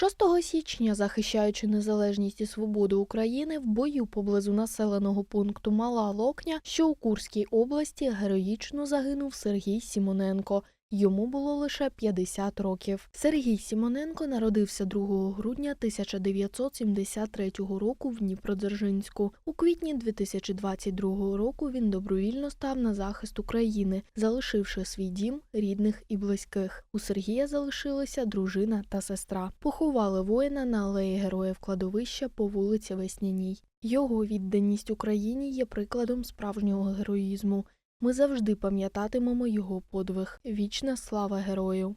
6 січня, захищаючи незалежність і свободу України, в бою поблизу населеного пункту Мала Локня, що у Курській області, героїчно загинув Сергій Сімоненко. Йому було лише 50 років. Сергій Сімоненко народився 2 грудня 1973 року в Дніпродзержинську. У квітні 2022 року він добровільно став на захист України, залишивши свій дім, рідних і близьких. У Сергія залишилися дружина та сестра. Поховали воїна на алеї Героїв кладовища по вулиці Весняній. Його відданість Україні є прикладом справжнього героїзму. Ми завжди пам'ятатимемо його подвиг. Вічна слава герою.